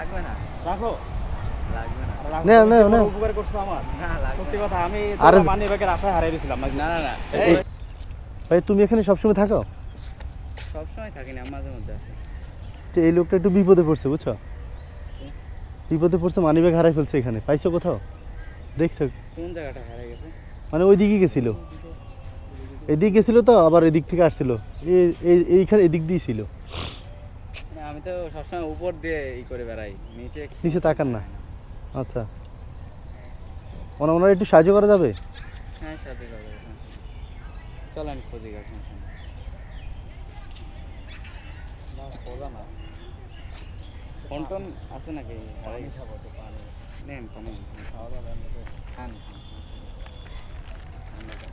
লাগবে না। রাখো। লাগবে না। রাখো, নেও, তুমি নেও, নেও। উপকার করছ আমার। না সত্যি কথা আমি আরে- মানি ব্যাগের আশায় হারিয়ে দিয়েছিলাম না না না। এই, ভাই তুমি এখানে সবসময় থাকো? সব সময় থাকি না মাঝে মধ্যে আসি। যে এই লোকটা একটু বিপদে পড়ছে বুঝছ? বিপদে পড়ছে মানি ব্যাগ হারাই ফেলছে এখানে। পাইছো কোথাও? দেখছ? কোন জায়গাটা হারিয়ে গেছে? মানে ওই দিকে গেছিল। এদিক গেছিল তো আবার এদিক থেকে আসছিল। এই- এই- এইখানে এদিক দিয়ে ছিল না, আমি তো সবসময় উপর দিয়ে ই করে বেড়াই নিচে নিচে তাকান না। আচ্ছা। ওনা ওনার একটু সাহায্য করা যাবে? হ্যাঁ সাথে যাব চল আমি খুঁজি গা সমস্যা না, খোঁজা না। ফোন টোন আছে নাকি? নেন পানি। খান হুম? আমি একটু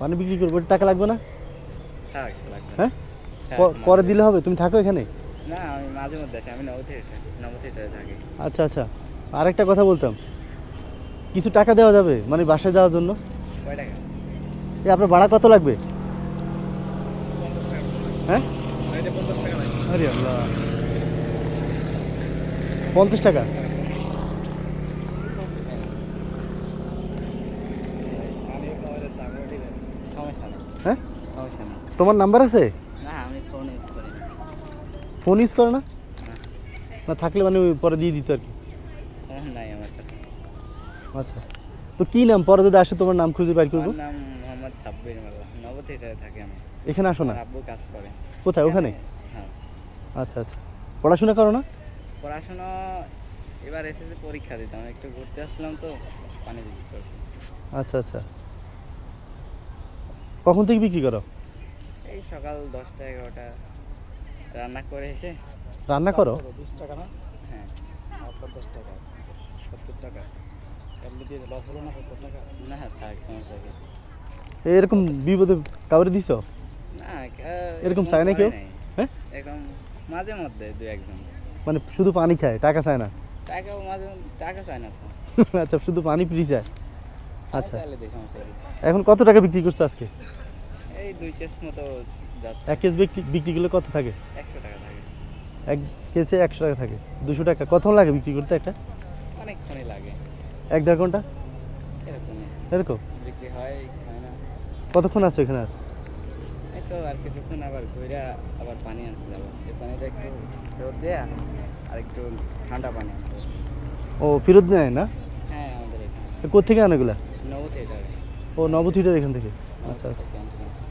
পানি বিক্রি করব টাকা লাগবে না। হ্যাঁ? পরে দিলে হবে তুমি থাকো এখানে? না আমি মাঝে মধ্যে আসি আমি নবথিয়ে নবথিয়ে থাকি। আচ্ছা আচ্ছা। আরেকটা কথা বলতাম। কিছু টাকা দেওয়া যাবে মানে বাসায় যাওয়ার জন্য? কয় টাকা? এ আপনার ভাড়া কত লাগবে? হ্যাঁ? আরে আল্লাহ। পঞ্চাশ টাকা সমস্যা নেই হ্যাঁ সমস্যা নেই তোমার নাম্বার আছে? না আমি ফোন ইউজ করি ফোন ইউজ করে না? না, থাকলে মানে পরে দিয়ে দিত আর কি। কাছে। আচ্ছা। তো কি নাম? পরে যদি আসে তোমার নাম খুঁজে বের করব। নাম মোহাম্মদ সাব্বির মাল্লা। নবথিয়েটারে থাকি আমি এখানে আসো না? আব্বু কাজ করে। কোথায়? ওখানে? হ্যাঁ। আচ্ছা আচ্ছা। পড়াশোনা করো না? পড়াশোনা এবার এসেছে পরীক্ষা দিতাম। একটু ঘুরতে আসলাম তো পানি বিক্রি করছি। আচ্ছা আচ্ছা। কখন থেকে বিক্রি করো? সকাল দশটা এগারোটা রান্না করে এসে রান্না করো? বিশ টাকা না হ্যাঁ আর পঞ্চাশ টাকা সত্তর টাকা। এমনি দিয়ে লস হলো না সত্তর টাকা? না থাক সমস্যা কি? এরকম বিপদে কাউরে দিছো? না এরকম চায় না কেউ? হ্যাঁ? এরকম মাঝে মধ্যে দু একজন। মানে শুধু পানি খায় টাকা চায় না? টাকাও মাঝে টাকা চায় না আচ্ছা শুধু পানি পিড়ি চায়। আচ্ছা। এখন কত টাকা বিক্রি করছ আজকে? দুই কেস মতো যাচ্ছে। এক কেজি বিক্রি বিক্রি করলে কত থাকে? একশো টাকা থাকে। এক কেসে একশো টাকা থাকে। দুশো টাকা। কতক্ষণ লাগে বিক্রি করতে একটা? অনেকক্ষণই লাগে। এক দেড় ঘণ্টা? এরকমই। এরকম? বিক্রি হয় না। কতক্ষণ আছে এখানে আর? এই তো আর কিছুক্ষণ আবার ঘুরে আবার পানি আনতে যাব। এই পানিটা একটু রোদ দেয়া আর একটু ঠান্ডা পানি আনতে ও ফেরত নেয় না? হ্যাঁ আমাদের এখানে। কোথেকে আনে এগুলা? নবথিয়েটারে। ও নবথিটার এখান থেকে? আচ্ছা আচ্ছা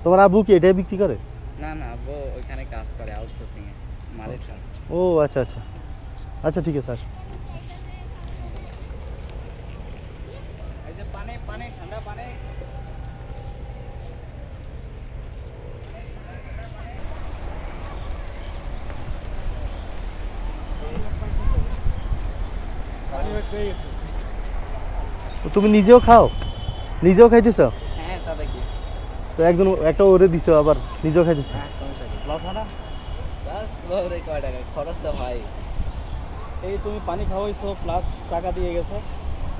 তোমার আবু কি এটাই বিক্রি করে? না না আব্বু ওইখানে কাজ করে আউটসোর্সিং এ মালিক কাজ। ও আচ্ছা আচ্ছা। আচ্ছা ঠিক আছে আসো। পানি পানি ঠান্ডা পানি। তুমি নিজেও খাও? নিজেও খাইতেছ? তো একজন একটা ওরে দিছো আবার নিজেও খাইতেছ। হ্যাঁ কি লস হয় খরচ তো এই তুমি পানি খাওয়াইছো প্লাস টাকা দিয়ে গেছো।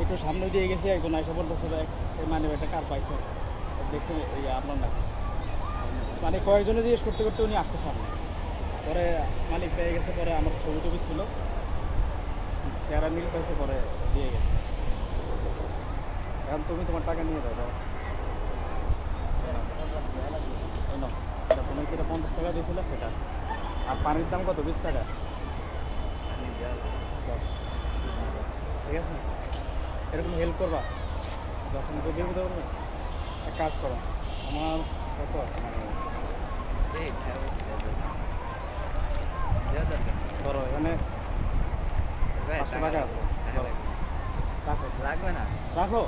একটু সামনে দিয়ে গেছে একজন আইসা বলতেছে ব্যাগ এই মানে একটা কার পাইছে? দেখছেন এই আপনার না মানে কয়েকজনে জিজ্ঞেস করতে করতে উনি আসতে সামনে। পরে মালিক পেয়ে গেছে পরে আমার ছবি টবি ছিল। চেহারা মিল পাইছে পরে দিয়ে গেছে। এখন তুমি তোমার টাকা নিয়ে দাও দাও এই নাও, এটা তুমি যেটা পঞ্চাশ টাকা দিয়েছিলে সেটা। আর পানির দাম কত? বিশ টাকা। ঠিক আছে? এরকম হেল্প করবা। যখন বুঝে বুঝতে পারবে এক কাজ করো আমার কত আছে? মানে ধরো এখানে পাঁচশো টাকা আছে। রাখো। লাগবে না। রাখো।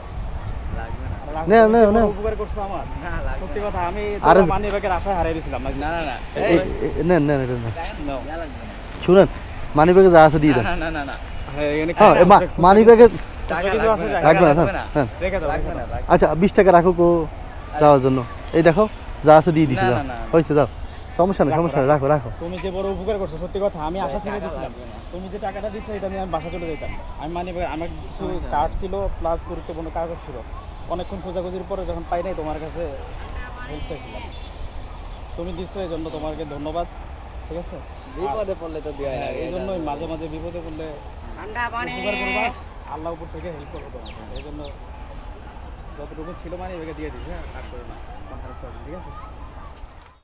শুনেন মানি ব্যাগে যা আছে দিয়ে দেন। মানি ব্যাগে আচ্ছা বিশ টাকা রাখো কো যাওয়ার জন্য। এই দেখো যা আছে দিয়ে দিচ্ছি। হয়েছে যাও। সমস্যা নেই সমস্যা নেই রাখো। রাখো তুমি যে বড় উপকার করছ সত্যি কথা আমি আশা ছেড়ে দিয়েছিলাম তুমি যে টাকাটা দিচ্ছ এটা নিয়ে আমি বাসা চলে যেতাম। আমি মানে আমার কিছু কার্ড ছিল প্লাস গুরুত্বপূর্ণ কাগজ ছিল। অনেকক্ষণ খোঁজাখুঁজির পরে যখন পাই নাই তোমার কাছে হেল্প চাইছিলাম। তুমি দিচ্ছ এই জন্য তোমাকে ধন্যবাদ ঠিক আছে? বিপদে পড়লে তো দেওয়া হ্যাঁ, এই জন্যই মাঝে মাঝে বিপদে পড়লে উপকার করবা আল্লাহ উপর থেকে হেল্প করব তোমাকে। এই জন্য যতটুকু ছিল মানে এবারে দিয়ে দিস হ্যাঁ রাগ করো না খারাপ করো না, ঠিক আছে?